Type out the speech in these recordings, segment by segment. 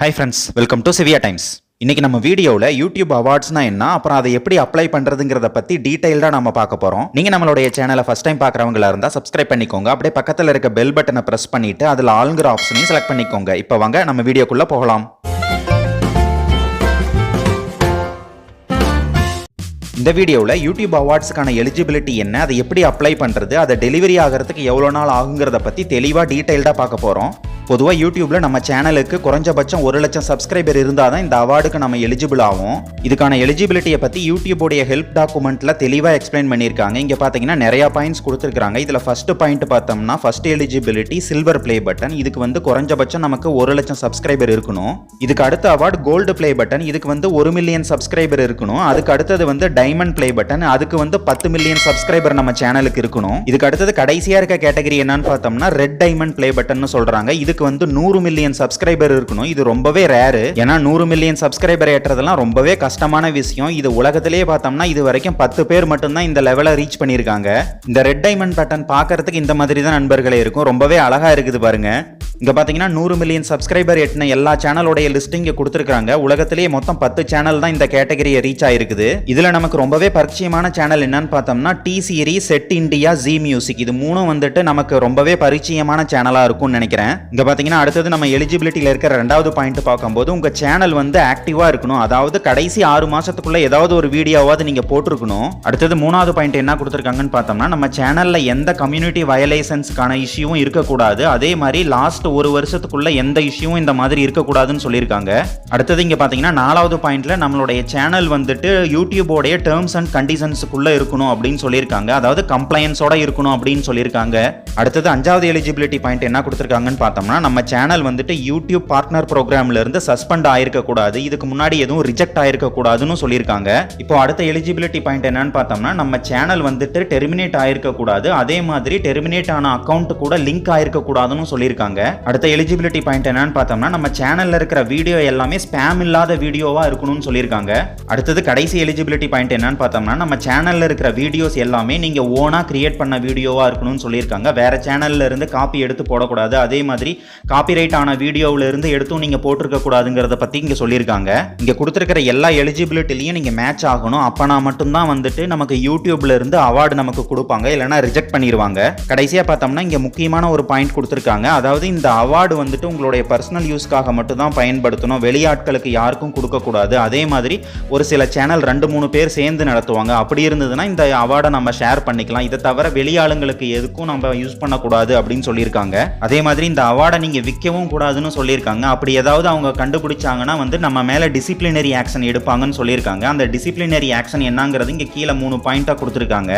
Hi friends welcome to Siviya times இன்றைக்கி நம்ம வீடியோவில் யூடியூப் அவார்ட்ஸ்னா என்ன அப்புறம் அதை எப்படி அப்ளை பண்ணுறதுங்கிறத பற்றி டீட்டெயில்டாக நம்ம பார்க்க போகிறோம் நீங்கள் நம்மளுடைய சேனலை ஃபஸ்ட் டைம் பார்க்குறவங்களா இருந்தால் சப்ஸ்கிரைப் பண்ணிக்கோங்க. அப்படியே பக்கத்தில் இருக்க பெல் பட்டனை ப்ரெஸ் பண்ணிவிட்டு அதில் ஆளுங்கிற ஆப்ஷனையும் செலக்ட் பண்ணிக்கோங்க. இப்போ வாங்க நம்ம வீடியோக்குள்ளே போகலாம். இந்த வீடியோவில் யூடியூப் அவார்ட்ஸுக்கான எலிஜிபிலிட்டி என்ன அதை எப்படி அப்ளை பண்ணுறது அதை டெலிவரி ஆகிறதுக்கு எவ்வளோ நாள் ஆகுங்கிறத பற்றி தெளிவாக டீட்டெயில்டாக பார்க்க போகிறோம் பொதுவாக யூடியூப்பில் நம்ம சேனலுக்கு குறைஞ்சபட்சம் ஒரு லட்சம் சப்ஸ்கிரைபர் இருந்தால் தான் இந்த அவார்டுக்கு நம்ம எலிஜிபிள் ஆகும் இதுக்கான எலிஜிபிலிட்டியை பற்றி யூடியூபோடைய ஹெல்ப் டாக்குமெண்ட்டில் தெளிவாக எக்ஸ்பிளைன் பண்ணியிருக்காங்க. இங்கே பார்த்தீங்கன்னா நிறையா பாயிண்ட்ஸ் கொடுத்துருக்காங்க இதில் ஃபஸ்ட்டு பாயிண்ட் பார்த்தோம்னா first eligibility silver play button இதுக்கு வந்து குறைஞ்சபட்சம் நமக்கு ஒரு லட்சம் சப்ஸ்கிரைபர் இருக்கணும். இதுக்கு அடுத்த அவார்டு கோல்டு ப்ளே பட்டன் இதுக்கு வந்து ஒரு மில்லியன் சப்ஸ்கிரைபர் இருக்கணும். அதுக்கு அடுத்தது வந்து டை டைமண்ட் ப்ளே பட்டன். அதுக்கு வந்து பத்து மில்லியன் சப்ஸ்கிரைபர் நம்ம சேனலுக்கு இருக்கணும். இதுக்கு அடுத்தது கடைசியாக இருக்க கேட்டகரி என்னன்னு பார்த்தோம்னா ரெட் டைமண்ட் ப்ளே பட்டன் சொல்றாங்க. இதுக்கு வந்து நூறு மில்லியன் சப்ஸ்கிரைபர் இருக்கணும். இது ரொம்பவே ரேரு ஏன்னா நூறு மில்லியன் சப்ஸ்கிரைபர் ஏற்றதெல்லாம் ரொம்பவே கஷ்டமான விஷயம். இது உலகத்திலேயே பார்த்தோம்னா இது வரைக்கும் பத்து பேர் மட்டும்தான் இந்த லெவலை ரீச் பண்ணியிருக்காங்க. இந்த ரெட் டைமண்ட் பட்டன் பார்க்கறதுக்கு இந்த மாதிரி தான் நண்பர்களே இருக்கும். ரொம்பவே அழகா இருக்குது பாருங்க. இங்கே பார்த்தீங்கன்னா நூறு மில்லியன் சப்ஸ்கிரைபர் எட்டின எல்லா சேனலோடைய லிஸ்ட் இங்கே கொடுத்துருக்காங்க உலகத்திலேயே மொத்தம் பத்து சேனல் தான் இந்த கேட்டகரியை ரீச் ஆயிருக்குது. இதில் நமக்கு ரொம்பவே பரிச்சயமான சேனல் என்னன்னு பார்த்தோம்னா டி சீரி செட் இண்டியா ஜி மியூசிக் இது மூணும் வந்துட்டு நமக்கு ரொம்பவே பரிச்சயமான சேனலாக இருக்கும்னு நினைக்கிறேன். இங்கே பார்த்தீங்கன்னா அடுத்தது நம்ம எலிஜிபிலிட்டியில் இருக்கிற ரெண்டாவது பாயிண்ட் பார்க்கும்போது உங்கள் சேனல் வந்து ஆக்டிவாக இருக்கணும். அதாவது கடைசி ஆறு மாதத்துக்குள்ளே ஏதாவது ஒரு வீடியோவாவது நீங்கள் போட்டிருக்கணும். அடுத்தது மூணாவது பாயிண்ட் என்ன கொடுத்துருக்காங்கன்னு பார்த்தோம்னா நம்ம சேனலில் எந்த கம்யூனிட்டி வயலேஷன்ஸ்க்கான இஷ்யூவும் இருக்கக்கூடாது. அதே மாதிரி லாஸ்ட் ஒரு வருஷத்துக்குள்ள எந்த இஷ்யூவும் இந்த மாதிரி இருக்கக்கூடாதுன்னு சொல்லியிருக்காங்க. அடுத்தது இங்கே பார்த்தீங்கன்னா நாலாவது பாயிண்ட்ல நம்மளுடைய சேனல் வந்துட்டு யூடியூபோடைய டேர்ம்ஸ் அண்ட் கண்டிஷன்ஸுக்குள்ள இருக்கணும் அப்படின்னு சொல்லியிருக்காங்க. அதாவது கம்ப்ளைன்ஸோட இருக்கணும் அப்படின்னு சொல்லியிருக்காங்க. அடுத்தது அஞ்சாவது எலிஜிபிலிட்டி பாயிண்ட் என்ன கொடுத்துருக்காங்கன்னு பார்த்தோம்னா நம்ம சேனல் வந்துட்டு யூடியூப் பார்ட்னர் ப்ரோக்ராம்ல இருந்து சஸ்பெண்ட் ஆயிருக்க கூடாது இதுக்கு முன்னாடி எதுவும் ரிஜெக்ட் ஆயிருக்க கூடாதுன்னு சொல்லியிருக்காங்க. இப்போ அடுத்த எலிஜிபிலிட்டி பாயிண்ட் என்னன்னு பார்த்தோம்னா நம்ம சேனல் வந்துட்டு டெர்மினேட் ஆயிருக்க கூடாது அதே மாதிரி டெர்மினேட் ஆன அக்கௌண்ட் கூட லிங்க் ஆயிருக்க கூடாதுன்னு சொல்லியிருக்காங்க. அடுத்த எலிஜிபிலிட்டி பாயிண்ட் என்னன்னு பார்த்தோம்னா நம்ம சேனல்ல இருக்கிற வீடியோ எல்லாமே ஸ்பேம் இல்லாத வீடியோவா இருக்கணும்னு சொல்லியிருக்காங்க. அடுத்தது கடைசி எலிஜிபிலிட்டி பாயிண்ட் என்னன்னு பார்த்தோம்னா நம்ம சேனல்ல இருக்கிற வீடியோஸ் எல்லாமே நீங்க ஓனா கிரியேட் பண்ண வீடியோவா இருக்கணும்னு சொல்லியிருக்காங்க. வேற சேனல்ல இருந்து காப்பி எடுத்து போடக்கூடாது. அதே மாதிரி காப்பிரைட் ஆன வீடியோவில் இருந்து எடுத்தும் நீங்க போட்டிருக்க கூடாதுங்கிறத பத்தி இங்க சொல்லியிருக்காங்க. இங்க கொடுத்துருக்கிற எல்லா எலிஜிபிலிட்டிலையும் நீங்க மேட்ச் ஆகணும். அப்பனா மட்டும்தான் வந்துட்டு நமக்கு யூடியூப்ல இருந்து அவார்டு நமக்கு கொடுப்பாங்க. இல்லைன்னா ரிஜெக்ட் பண்ணிடுவாங்க கடைசியா பார்த்தோம்னா இங்க முக்கியமான ஒரு பாயிண்ட் கொடுத்துருக்காங்க. அதாவது இந்த அவார்டு வந்துட்டு உங்களுடைய பர்சனல் யூஸ்க்காக மட்டும்தான் பயன்படுத்தணும். வெளியாட்களுக்கு யாருக்கும் கொடுக்கக்கூடாது. அதே மாதிரி ஒரு சில சேனல் ரெண்டு மூணு பேர் சேர்ந்து நடத்துவாங்க. அப்படி இருந்ததுன்னா இந்த அவார்டை நம்ம ஷேர் பண்ணிக்கலாம். இதை தவிர வெளியாளுங்களுக்கு எதுக்கும் நம்ம யூஸ் பண்ணக்கூடாது அப்படின்னு சொல்லியிருக்காங்க. அதே மாதிரி இந்த அவார்டை நீங்கள் விற்கவும் கூடாதுன்னு சொல்லியிருக்காங்க. அப்படி ஏதாவது அவங்க கண்டுபிடிச்சாங்கன்னா வந்து நம்ம மேலே டிசிப்ளினரி ஆக்ஷன் எடுப்பாங்கன்னு சொல்லியிருக்காங்க. அந்த டிசிப்ளினரி ஆக்ஷன் என்னங்கிறது இங்கே கீழே மூணு பாயிண்ட்டாக கொடுத்துருக்காங்க.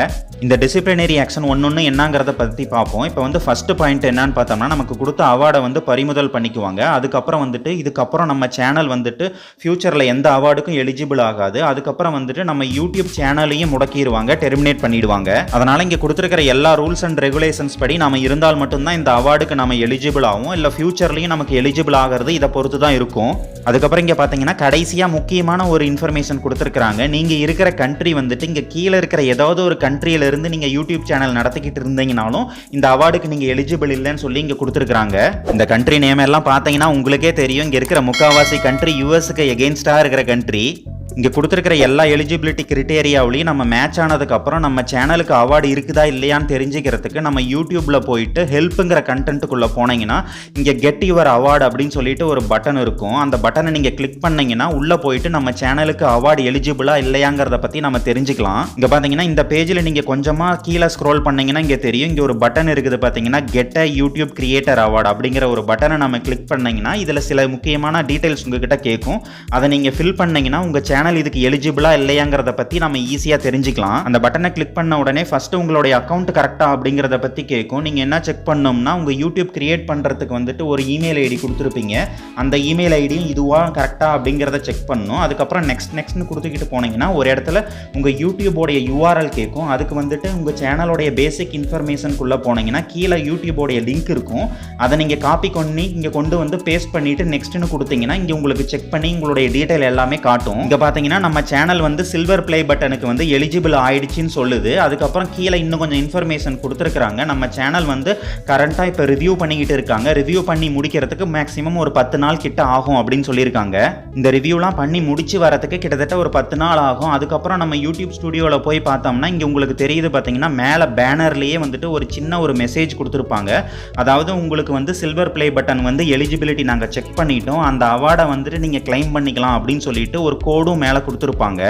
இந்த டிசிப்ளினரி ஆக்ஷன் ஒன்று ஒன்று என்னங்கிறத பற்றி பார்ப்போம். இப்போ வந்து ஃபஸ்ட்டு பாயிண்ட் என்னன்னு பார்த்தோம்னா நமக்கு கொடுத்த அவார்டை வந்து பறிமுதல் பண்ணிக்குவாங்க. அதுக்கப்புறம் வந்துட்டு இதுக்கப்புறம் நம்ம சேனல் வந்துட்டு ஃப்யூச்சரில் எந்த அவார்டுக்கும் எலிஜிபிள் ஆகாது. அதுக்கப்புறம் வந்துட்டு நம்ம யூடியூப் சேனலையும் முடக்கிடுவாங்க டெர்மினேட் பண்ணிடுவாங்க. அதனால் இங்கே கொடுத்துருக்கிற எல்லா ரூல்ஸ் அண்ட் ரெகுலேஷன்ஸ் படி நம்ம இருந்தால் மட்டும்தான் இந்த அவார்டுக்கு நம்ம எலிஜிபிள் ஆகும் இல்லை ஃப்யூச்சர்லேயும் நமக்கு எலிஜிபிள் ஆகிறது இதை பொறுத்து தான் இருக்கும். அதுக்கப்புறம் இங்கே பார்த்தீங்கன்னா கடைசியாக முக்கியமான ஒரு இன்ஃபர்மேஷன் கொடுத்துருக்குறாங்க. நீங்கள் இருக்கிற கண்ட்ரி வந்துட்டு இங்கே கீழே இருக்கிற ஏதாவது ஒரு கண்ட்ரியிலேருந்து நீங்கள் யூடியூப் சேனல் நடத்திக்கிட்டு இருந்தீங்கனாலும் இந்த அவார்டுக்கு நீங்கள் எலிஜிபிள் இல்லைன்னு சொல்லி இங்கே கொடுத்துருக்குறாங்க. இந்த கண்ட்ரி நேம் எல்லாம் பார்த்தீங்கன்னா உங்களுக்கே தெரியும். இங்கே இருக்கிற முக்காவாசி கண்ட்ரி யூஎஸ்க்கு எகென்ஸ்டாக இருக்கிற கண்ட்ரி இங்கே கொடுத்துருக்கிற எல்லா எலிஜிபிலிட்டி கிரிட்டேரியாவிலையும் நம்ம மேட்ச் ஆனதுக்கப்புறம் நம்ம சேனலுக்கு அவார்டு இருக்குதா இல்லையான்னு தெரிஞ்சுக்கிறதுக்கு நம்ம யூடியூப்பில் போயிட்டு ஹெல்ப்புங்கிற கண்டென்ட்டுக்குள்ளே போனீங்கன்னா இங்கே கெட் யுவர் அவார்டு அப்படின்னு சொல்லிட்டு ஒரு பட்டன் இருக்கும். அந்த பட்டனை நீங்கள் கிளிக் பண்ணிங்கன்னா உள்ளே போயிட்டு நம்ம சேனலுக்கு அவார்டு எலிஜிபிளா இல்லையாங்கிறத பற்றி நம்ம தெரிஞ்சுக்கலாம். இங்கே பார்த்தீங்கன்னா இந்த பேஜில் நீங்கள் கொஞ்சமாக கீழே ஸ்க்ரோல் பண்ணிங்கன்னா இங்கே தெரியும். இங்கே ஒரு பட்டன் இருக்குது பார்த்தீங்கன்னா get a YouTube creator award அப்படிங்கிற ஒரு பட்டனை நம்ம கிளிக் பண்ணிங்கன்னா இதில் சில முக்கியமான டீட்டெயில்ஸ் உங்ககிட்ட கேட்கும். அதை நீங்கள் ஃபில் பண்ணீங்கன்னா உங்கள் சேனல் சேனல் இதுக்கு எலிஜிபிளா இல்லையாங்கிறத பற்றி நம்ம ஈஸியாக தெரிஞ்சுக்கலாம். அந்த பட்டனை கிளிக் பண்ண உடனே ஃபர்ஸ்ட் உங்களுடைய அக்கௌண்ட் கரெக்டா அப்படிங்கிறத பற்றி கேட்கும் நீங்கள் என்ன செக் பண்ணோம்னா உங்கள் யூடியூப் கிரியேட் பண்ணுறதுக்கு வந்துட்டு ஒரு இமெயில் ஐடி கொடுத்துருப்பீங்க. அந்த இமெயில் ஐடியும் இதுவா கரெக்டா அப்படிங்கிறத செக் பண்ணணும். அதுக்கப்புறம் நெக்ஸ்ட் நெக்ஸ்ட்னு கொடுத்துக்கிட்டு போனீங்கன்னா ஒரு இடத்துல உங்கள் யூடியூபோடைய யூஆர்எல் கேட்கும் அதுக்கு வந்துட்டு உங்கள் சேனலோடைய பேசிக் இன்ஃபர்மேஷனுக்குள்ளே போனீங்கன்னா கீழே யூடியூபோடைய லிங்க் இருக்கும். அதை நீங்கள் காப்பி பண்ணி இங்கே கொண்டு வந்து பேஸ்ட் பண்ணிட்டு நெக்ஸ்ட்னு கொடுத்தீங்கன்னா இங்கே உங்களுக்கு செக் பண்ணி உங்களுடைய டீட்டெயில் எல்லாமே காட்டும். இங்கே பார்த்தீங்கன்னா நம்ம சேனல் வந்து சில்வர் ப்ளே பட்டனுக்கு வந்து எலிஜிபிள் ஆயிடுச்சுன்னு சொல்லுது. அதுக்கப்புறம் கீழே இன்னும் கொஞ்சம் இன்ஃபர்மேஷன் கொடுத்துருக்குறாங்க. நம்ம சேனல் வந்து கரண்ட்டாக இப்போ ரிவ்யூ பண்ணிக்கிட்டு இருக்காங்க. ரிவ்யூ பண்ணி முடிக்கிறதுக்கு மேக்ஸிமம் ஒரு பத்து நாள் கிட்ட ஆகும் அப்படின்னு சொல்லியிருக்காங்க. இந்த ரிவ்யூலாம் பண்ணி முடிச்சு வரதுக்கு கிட்டத்தட்ட ஒரு பத்து நாள் ஆகும். அதுக்கப்புறம் நம்ம யூடியூப் ஸ்டுடியோவில் போய் பார்த்தோம்னா இங்கே உங்களுக்கு தெரியுது பார்த்தீங்கன்னா மேலே பேனர்லேயே வந்துட்டு ஒரு சின்ன ஒரு மெசேஜ் கொடுத்துருப்பாங்க. அதாவது உங்களுக்கு வந்து சில்வர் ப்ளே பட்டன் வந்து எலிஜிபிலிட்டி நாங்கள் செக் பண்ணிட்டோம். அந்த அவார்டை வந்துட்டு நீங்கள் கிளைம் பண்ணிக்கலாம் அப்படின்னு சொல்லிட்டு ஒரு கோடும் மேலே கொடுத்துருப்பாங்க.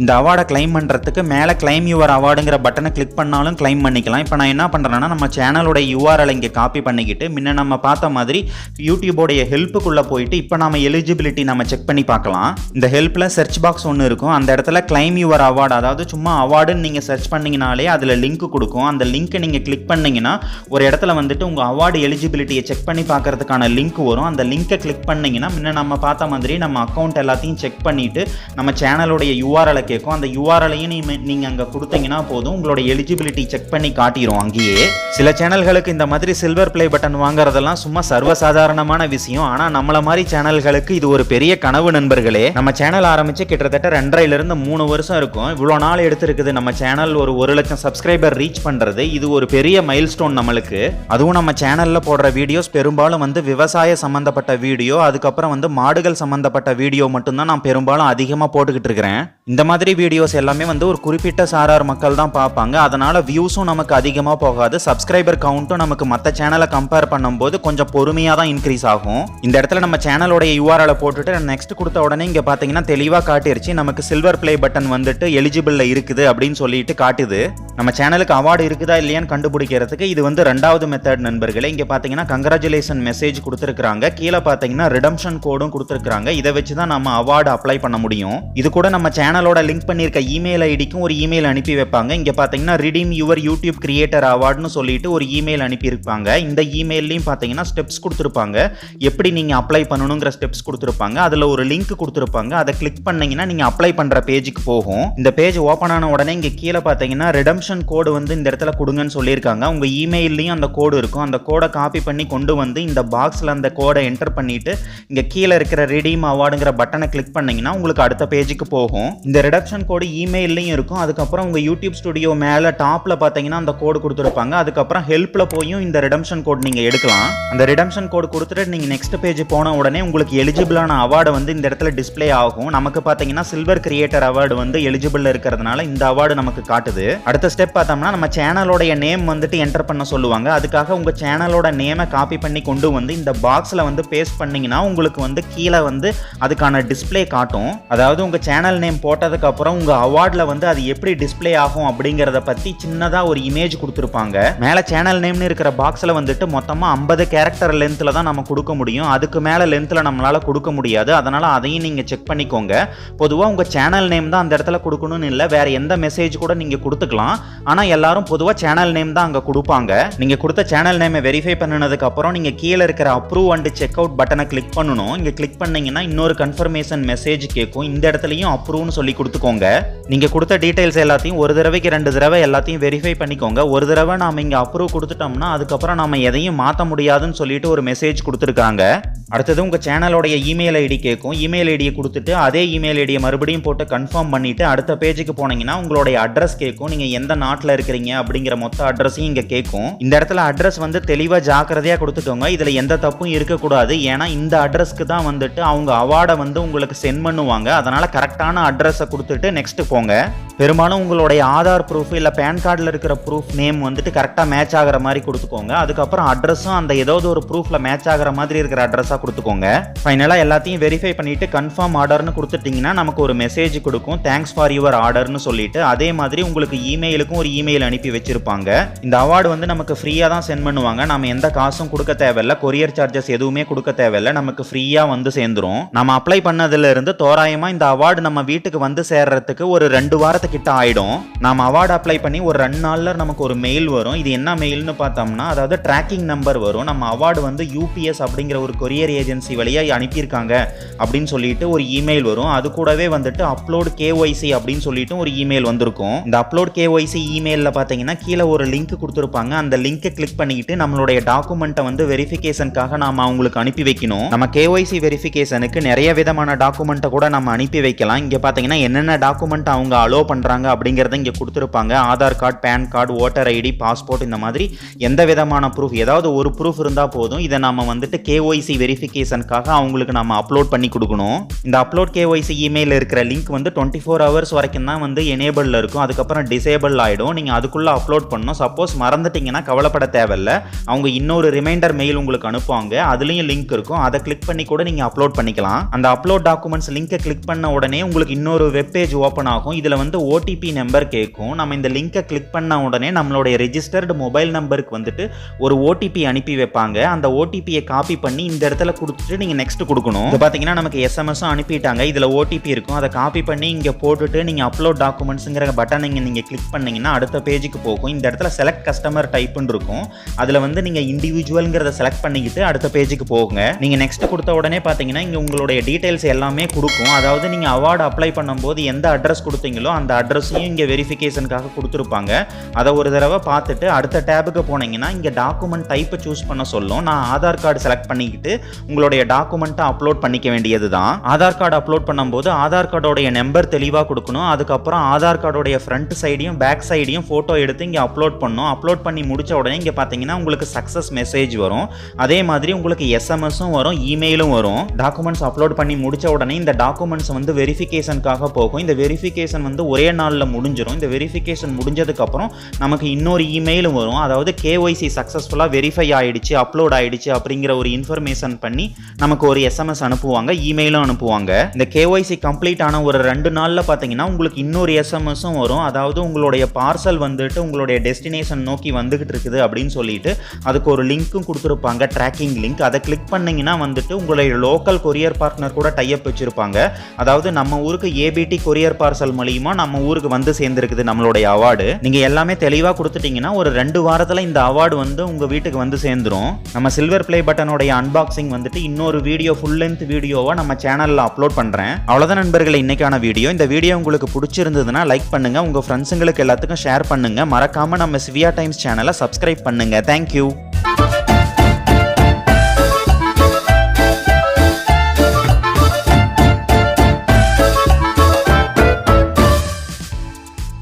இந்த அவார்டை கிளைம் பண்ணுறதுக்கு மேலே கிளைம் யுவர் அவார்டுங்கிற பட்டனை கிளிக் பண்ணாலும் கிளைம் பண்ணிக்கலாம். இப்போ நான் என்ன பண்ணுறேன்னா நம்ம சேனலோட யூஆர்எல் இங்கே காப்பி பண்ணிக்கிட்டு முன்ன நம்ம பார்த்த மாதிரி யூடியூபோடைய ஹெல்ப்புக்குள்ளே போயிட்டு இப்போ நம்ம எலிஜிபிலிட்டி நம்ம செக் பண்ணி பார்க்கலாம். இந்த ஹெல்ப்பில் சர்ச் பாக்ஸ் ஒன்று இருக்கும். அந்த இடத்துல கிளைம் யுவர் அவார்டு அதாவது சும்மா அவார்டுன்னு நீங்கள் சர்ச் பண்ணிங்கனாலே அதில் லிங்க் கொடுக்கும். அந்த லிங்க்கை நீங்கள் கிளிக் பண்ணிங்கன்னா ஒரு இடத்துல வந்துட்டு உங்கள் அவார்டு எலிஜிபிலிட்டியை செக் பண்ணி பார்க்கறதுக்கான லிங்க் வரும். அந்த லிங்க்கை கிளிக் பண்ணீங்கன்னா முன்ன நம்ம பார்த்த மாதிரி நம்ம அக்கௌண்ட் எல்லாத்தையும் செக் பண்ணிவிட்டு நம்ம சேனலுடைய யூஆர்எலை கேட்கும் அந்த யூஆர்எலையும் நீ நீங்கள் அங்கே கொடுத்தீங்கன்னா போதும். உங்களோட எலிஜிபிலிட்டி செக் பண்ணி காட்டிடும் அங்கேயே. சில சேனல்களுக்கு இந்த மாதிரி சில்வர் ப்ளே பட்டன் வாங்குறதெல்லாம் சும்மா சர்வசாதாரணமான விஷயம். ஆனால் நம்மள மாதிரி சேனல்களுக்கு இது ஒரு பெரிய கனவு நண்பர்களே. நம்ம சேனல் ஆரம்பித்து கிட்டத்தட்ட ரெண்டரைலேருந்து மூணு வருஷம் இருக்கும். இவ்வளோ நாள் எடுத்திருக்குது நம்ம சேனல் ஒரு ஒரு லட்சம் சப்ஸ்கிரைபர் ரீச் பண்ணுறது இது ஒரு பெரிய மைல்ஸ்டோன் நம்மளுக்கு. அதுவும் நம்ம சேனலில் போடுற வீடியோஸ் பெரும்பாலும் வந்து விவசாய சம்மந்தப்பட்ட வீடியோ அதுக்கப்புறம் வந்து மாடுகள் சம்மந்தப்பட்ட வீடியோ மட்டும்தான் நான் பெரும்பாலும் அதிகமாக போட்டுக்கிட்டு இருக்கிறேன். இந்த மாதிரி வீடியோஸ் எல்லாமே வந்து ஒரு குறிப்பிட்ட சாரார் மக்கள் தான் பார்ப்பாங்க. அதனால் வியூஸும் நமக்கு அதிகமாக போகாது. சப்ஸ்கிரைபர் கவுண்ட்டும் நமக்கு மற்ற சேனலை கம்பேர் பண்ணும்போது கொஞ்சம் பொறுமையாக தான் இன்க்ரீஸ் ஆகும். இந்த இடத்துல நம்ம சேனலோடைய யூஆர்எலை போட்டுட்டு நெக்ஸ்ட் கொடுத்த உடனே இங்கே பார்த்தீங்கன்னா தெளிவாக காட்டிருச்சு. நமக்கு சில்வர் ப்ளே பட்டன் வந்துட்டு எலிஜிபிளில் இருக்குது அப்படின்னு சொல்லிட்டு காட்டுது. நம்ம சேனலுக்கு அவார்டு இருக்குதா இல்லையான்னு கண்டுபிடிக்கிறதுக்கு இது வந்து ரெண்டாவது மெத்தட் நண்பர்களே. இங்கே பார்த்தீங்கன்னா கங்க்ராச்சுலேஷன் மெசேஜ் கொடுத்துருக்காங்க கீழே பார்த்தீங்கன்னா ரிடம்ஷன் கோடும் கொடுத்துருக்காங்க இதை வச்சு தான் நம்ம அவார்டு அப்ளை பண்ண முடியும். இது கூட நம்ம சேனல் சேனலோட லிங்க் பண்ணியிருக்க இமெயில் ஐடிக்கும் ஒரு இமெயில் அனுப்பி வைப்பாங்க. இங்கே பார்த்தீங்கன்னா ரிடீம் யுவர் யூடியூப் கிரியேட்டர் அவார்டுன்னு சொல்லிட்டு ஒரு இமெயில் அனுப்பியிருப்பாங்க. இந்த இமெயிலையும் பார்த்தீங்கன்னா ஸ்டெப்ஸ் கொடுத்துருப்பாங்க. எப்படி நீங்கள் அப்ளை பண்ணணுங்கிற ஸ்டெப்ஸ் கொடுத்துருப்பாங்க. அதில் ஒரு லிங்க் கொடுத்துருப்பாங்க. அதை கிளிக் பண்ணிங்கன்னா நீங்கள் அப்ளை பண்ணுற பேஜுக்கு போகும். இந்த பேஜ் ஓப்பன் ஆன உடனே இங்கே கீழே பார்த்தீங்கன்னா ரிடம்ஷன் கோடு வந்து இந்த இடத்துல கொடுங்கன்னு சொல்லியிருக்காங்க. உங்கள் இமெயிலையும் அந்த கோடு இருக்கும். அந்த கோடை காப்பி பண்ணி கொண்டு வந்து இந்த பாக்ஸில் அந்த கோடை என்டர் பண்ணிட்டு இங்கே கீழே இருக்கிற ரிடீம் அவார்டுங்கிற பட்டனை கிளிக் பண்ணிங்கன்னா உங்களுக்கு அடுத்த பேஜுக்கு போகும். இந்த ரிடக்ஷன் கோடு இமெயிலையும் இருக்கும். அதுக்கப்புறம் உங்கள் யூடியூப் ஸ்டுடியோ மேலே டாப்பில் பார்த்தீங்கன்னா அந்த கோடு கொடுத்துருப்பாங்க. அதுக்கப்புறம் ஹெல்ப்பில் போயும் இந்த ரிடம்ஷன் கோட் நீங்கள் எடுக்கலாம். அந்த ரிடம்ஷன் கோடு கொடுத்துட்டு நீங்கள் நெக்ஸ்ட் பேஜ் போன உடனே உங்களுக்கு எலிஜிபிளான அவார்டு வந்து இந்த இடத்துல டிஸ்ப்ளே ஆகும். நமக்கு பார்த்தீங்கன்னா சில்வர் கிரியேட்டர் அவார்டு வந்து எலிஜிபிள் இருக்கிறதுனால இந்த அவார்டு நமக்கு காட்டுது. அடுத்த ஸ்டெப் பார்த்தோம்னா நம்ம சேனலோடைய நேம் வந்துட்டு என்டர் பண்ண சொல்லுவாங்க. அதுக்காக உங்கள் சேனலோட நேமை காப்பி பண்ணி கொண்டு வந்து இந்த பாக்ஸில் வந்து பேஸ்ட் பண்ணிங்கன்னா உங்களுக்கு வந்து கீழே வந்து அதுக்கான டிஸ்பிளே காட்டும். அதாவது உங்கள் சேனல் நேம் போட அப்புறம் உங்கள் அவார்டில் வந்து அது எப்படி டிஸ்ப்ளே ஆகும் அப்படிங்கிறத பற்றி சின்னதாக ஒரு இமேஜ் கொடுத்துருப்பாங்க. மேலே சேனல் நேம்னு இருக்கிற பாக்ஸில் வந்துட்டு மொத்தமாக ஐம்பது கேரக்டர் லென்த்தில் தான் நம்ம கொடுக்க முடியும். அதுக்கு மேலே லென்த்தில் நம்மளால் கொடுக்க முடியாது. அதனால் அதையும் நீங்கள் செக் பண்ணிக்கோங்க. பொதுவாக உங்கள் சேனல் நேம் தான் அந்த இடத்துல கொடுக்கணும்னு இல்லை. வேறு எந்த மெசேஜ் கூட நீங்கள் கொடுத்துக்கலாம். ஆனால் எல்லாரும் பொதுவாக சேனல் நேம் தான் அங்கே கொடுப்பாங்க. நீங்கள் கொடுத்த சேனல் நேமை வெரிஃபை பண்ணினதுக்கு அப்புறம் நீங்கள் கீழே இருக்கிற approve and check out button click பண்ணணும். இங்கே கிளிக் பண்ணீங்கன்னா இன்னொரு கன்ஃபர்மேஷன் மெசேஜ் கேட்கும். இந்த இடத்துலையும் அப்ரூவ்னு சொல்லி கொடுத்துக்கோங்க. நீங்கள் கொடுத்த டீட்டெயில்ஸ் எல்லாத்தையும் ஒரு தடவைக்கு ரெண்டு தடவை எல்லாத்தையும் வெரிஃபை பண்ணிக்கோங்க. ஒரு தடவை நாம இங்கே அப்ரூவ் கொடுத்துட்டோம்னா அதுக்கப்புறம் நாம எதையும் மாற்ற முடியாதுன்னு சொல்லிட்டு ஒரு மெசேஜ் கொடுத்துருக்காங்க. அடுத்தது உங்கள் சேனலோடைய இமெயில் ஐடி கேட்கும் இமெயில் ஐடியை கொடுத்துட்டு அதே இமெயில் ஐடியை மறுபடியும் போட்டு கன்ஃபார்ம் பண்ணிவிட்டு அடுத்த பேஜுக்கு போனீங்கன்னா உங்களுடைய அட்ரஸ் கேட்கும் நீங்கள் எந்த நாட்டில் இருக்கிறீங்க அப்படிங்கிற மொத்த அட்ரஸையும் இங்கே கேட்கும் இந்த இடத்துல அட்ரஸ் வந்து தெளிவாக ஜாக்கிரதையாக கொடுத்துக்கோங்க. இதில் எந்த தப்பும் இருக்கக்கூடாது. ஏன்னா இந்த அட்ரஸ்க்கு தான் வந்துட்டு அவங்க அவார்டை வந்து உங்களுக்கு சென்ட் பண்ணுவாங்க. அதனால் கரெக்டான அட்ரஸ் கொடுத்துட்டு நெக்ஸ்ட் போங்க. பெரும்பாலும் உங்களுடைய ஆதார் ப்ரூஃப் இல்லை பேன் கார்டில் இருக்கிற ப்ரூஃப் நேம் வந்துட்டு கரெக்டாக மேட்ச் ஆகிற மாதிரி கொடுத்துக்கோங்க. அதுக்கப்புறம் அட்ரஸும் அந்த ஏதாவது ஒரு ப்ரூஃபில் மேட்ச் ஆகிற மாதிரி இருக்கிற அட்ரஸாக கொடுத்துக்கோங்க. ஃபைனலாக எல்லாத்தையும் வெரிஃபை பண்ணிட்டு கன்ஃபார்ம் ஆர்டர்னு கொடுத்துட்டிங்கன்னா நமக்கு ஒரு மெசேஜ் கொடுக்கும். தேங்க்ஸ் ஃபார் யுவர் ஆர்டர்னு சொல்லிட்டு அதே மாதிரி உங்களுக்கு இமெயிலுக்கும் ஒரு இமெயில் அனுப்பி வச்சிருப்பாங்க. இந்த அவார்டு வந்து நமக்கு ஃப்ரீயாக தான் சென்ட் பண்ணுவாங்க. நம்ம எந்த காசும் கொடுக்க தேவையில்ல. கொரியர் சார்ஜஸ் எதுவுமே கொடுக்க தேவையில்ல. நமக்கு ஃப்ரீயாக வந்து சேர்ந்துரும். நம்ம அப்ளை பண்ணதுல இருந்து தோராயமாக இந்த அவார்டு நம்ம வீட்டுக்கு வந்து சேர்றதுக்கு ஒரு ரெண்டு வாரத்துக்கிட்ட ஆகிடும் நாம் அவார்டு அப்ளை பண்ணி ஒரு ரெண்டு நாளில் நமக்கு ஒரு மெயில் வரும். இது என்ன மெயில்னு பார்த்தோம்னா அதாவது ட்ராக்கிங் நம்பர் வரும். நம்ம அவார்டு வந்து யூபிஎஸ் அப்படிங்கிற ஒரு கொரியர் ஏஜென்சி வழியாக அனுப்பியிருக்காங்க அப்படின்னு சொல்லிட்டு ஒரு இமெயில் வரும். அது கூடவே வந்துட்டு அப்லோட் கேஒய்சி அப்படின்னு சொல்லிட்டு ஒரு இமெயில் வந்திருக்கும். இந்த அப்லோட் கேஒய்சி இமெயிலில் பார்த்தீங்கன்னா கீழே ஒரு லிங்க் கொடுத்துருப்பாங்க. அந்த லிங்கை கிளிக் பண்ணிக்கிட்டு நம்மளுடைய டாக்குமெண்ட்டை வந்து வெரிஃபிகேஷனுக்காக நாம் அவங்களுக்கு அனுப்பி வைக்கணும். நம்ம கேஒய்சி வெரிஃபிகேஷனுக்கு நிறைய விதமான டாக்குமெண்ட்டை கூட நம்ம அனுப்பி வைக்கலாம். இங்கே பார்த்தீங்கன்னா என்னென்ன டாக்குமெண்ட் அவங்க அலோ பண்ணுறாங்க அப்படிங்கிறத இங்கே கொடுத்துருப்பாங்க. Aadhaar card PAN card voter ID passport இந்த மாதிரி எந்த விதமான ப்ரூஃப் ஏதாவது ஒரு ப்ரூஃப் இருந்தால் போதும். இதை நம்ம வந்துட்டு கேஒய்சி வெரிஃபிகேஷனுக்காக அவங்களுக்கு நம்ம அப்லோட் பண்ணி கொடுக்கணும். இந்த அப்லோட் கேஒய்சி இமெயில் இருக்கிற லிங்க் வந்து டுவெண்ட்டி ஃபோர் ஹவர்ஸ் வரைக்கும் தான் வந்து எனேபிளில் இருக்கும். அதுக்கப்புறம் டிசேபிள் ஆகிடும் நீங்கள் அதுக்குள்ளே அப்லோட் பண்ணணும். சப்போஸ் மறந்துட்டீங்கன்னா கவலைப்பட தேவையில்ல. அவங்க இன்னொரு ரிமைண்டர் மெயில் உங்களுக்கு அனுப்புவாங்க. அதுலேயும் லிங்க் இருக்கும். அதை கிளிக் பண்ணி கூட நீங்கள் அப்லோட் பண்ணிக்கலாம். அந்த அப்லோட் டாக்குமெண்ட்ஸ் லிங்கை கிளிக் பண்ண உடனே உங்களுக்கு இன்னொரு வெப் பேஜ் ஓப்பன் ஆகும். இதில் வந்து ஓடிபி நம்பர் கேட்கும் நம்ம இந்த லிங்கை கிளிக் பண்ண உடனே நம்மளுடைய ரெஜிஸ்டர்டு மொபைல் நம்பருக்கு வந்துட்டு ஒரு ஓடிபி அனுப்பி வைப்பாங்க. அந்த ஓடிபியை காப்பி பண்ணி இந்த இடத்துல கொடுத்துட்டு நீங்கள் நெக்ஸ்ட் கொடுக்கணும். இது பார்த்தீங்கன்னா நமக்கு எஸ்எம்எஸும் அனுப்பிட்டாங்க. இதில் ஓடிபி இருக்கும். அதை காப்பி பண்ணி இங்கே போட்டுட்டு நீங்கள் அப்லோட் டாக்குமெண்ட்ஸுங்கிற பட்டனை நீங்கள் நீங்கள் கிளிக் பண்ணிங்கன்னா அடுத்த பேஜுக்கு போகும். இந்த இடத்துல செலக்ட் கஸ்டமர் டைப்புன்னு இருக்கும். அதில் வந்து நீங்கள் இண்டிவிஜுவல்ங்கிறத செலக்ட் பண்ணிக்கிட்டு அடுத்த பேஜுக்கு போகுங்க. நீங்கள் நெக்ஸ்ட் கொடுத்த உடனே பார்த்தீங்கன்னா இங்கே உங்களுடைய டீட்டெயில்ஸ் எல்லாமே கொடுக்கும். அதாவது நீங்கள் அவார்டு அப்ளை பண்ணும்போது எந்த அட்ரஸ் கொடுத்தீங்களோ அந்த அட்ரஸையும் இங்கே வெரிஃபிகேஷனுக்காக கொடுத்துருப்பாங்க. அதை ஒரு தடவை பார்த்துட்டு அடுத்த டேபுக்கு போனீங்கன்னா இங்கே டாக்குமெண்ட் டைப்பை சூஸ் பண்ண சொல்லும். நான் ஆதார் கார்டு செலக்ட் பண்ணிக்கிட்டு உங்களுடைய டாக்குமெண்ட்டை அப்லோட் பண்ணிக்க வேண்டியது தான் ஆதார் கார்டு அப்லோட் பண்ணும்போது ஆதார் கார்டோடைய நம்பர் தெளிவாக கொடுக்கணும். அதுக்கப்புறம் ஆதார் கார்டோடைய ஃப்ரண்ட் சைடையும் பேக் சைடையும் ஃபோட்டோ எடுத்து இங்கே அப்லோட் பண்ணணும். அப்லோட் பண்ணி முடித்த உடனே இங்கே பார்த்தீங்கன்னா உங்களுக்கு சக்ஸஸ் மெசேஜ் வரும். அதே மாதிரி உங்களுக்கு எஸ்எம்எஸும் வரும் இமெயிலும் வரும். டாக்குமெண்ட்ஸ் அப்லோட் பண்ணி முடித்த உடனே இந்த டாக்குமெண்ட்ஸ் வந்து வெரிஃபிகேஷனுக்காக போகும். இந்த வெரிஃபிகேஷன் வந்து ஒரே நாளில் முடிஞ்சிடும் இந்த வெரிஃபிகேஷன் முடிஞ்சதுக்கப்புறம் நமக்கு இன்னொரு இமெயிலும் வரும். அதாவது கேஒய்சி சக்ஸஸ்ஃபுல்லாக வெரிஃபை ஆகிடுச்சு அப்லோட் ஆகிடுச்சு அப்படிங்கிற ஒரு இன்ஃபர்மேஷன் பண்ணி நமக்கு ஒரு எஸ்எம்எஸ் அனுப்புவாங்க இமெயிலும் அனுப்புவாங்க. இந்த கேஒய்சி கம்ப்ளீட் ஆன ஒரு ரெண்டு நாளில் பார்த்தீங்கன்னா உங்களுக்கு இன்னொரு எஸ்எம்எஸும் வரும். அதாவது உங்களுடைய பார்சல் வந்துட்டு உங்களுடைய டெஸ்டினேஷன் நோக்கி வந்துகிட்டு இருக்குது அப்படின்னு சொல்லிட்டு அதுக்கு ஒரு லிங்க்கும் கொடுத்துருப்பாங்க ட்ராக்கிங் லிங்க் அதை கிளிக் பண்ணிங்கன்னா வந்துட்டு உங்களுடைய லோக்கல் கொரியர் பார்ட்னர் கூட டைப் வச்சுருப்பாங்க. அதாவது நம்ம ஊருக்கு ஏபிடி கொரியர் பார்சல் மூலியமா நம்ம ஊருக்கு வந்து சேர்ந்துருக்குது நம்மளுடைய அவார்டு நீங்க எல்லாமே தெளிவாக கொடுத்துட்டீங்கன்னா ஒரு ரெண்டு வாரத்தில் இந்த அவார்டு வந்து உங்க வீட்டுக்கு வந்து சேர்ந்துரும். நம்ம சில்வர் பிளே பட்டனுடைய அன்பாக்சிங் வந்துட்டு இன்னொரு வீடியோ ஃபுல் லென்த் வீடியோவை நம்ம சேனலில் அப்லோட் பண்ணுறேன் அவ்வளோதான் நண்பர்கள் இன்னைக்கான வீடியோ இந்த வீடியோ உங்களுக்கு பிடிச்சிருந்ததுன்னா லைக் பண்ணுங்க. உங்க ஃப்ரெண்ட்ஸுங்களுக்கு எல்லாத்துக்கும் ஷேர் பண்ணுங்க. மறக்காம நம்ம சிவியா டைம்ஸ் சேனலை சப்ஸ்கிரைப் பண்ணுங்க. Thank you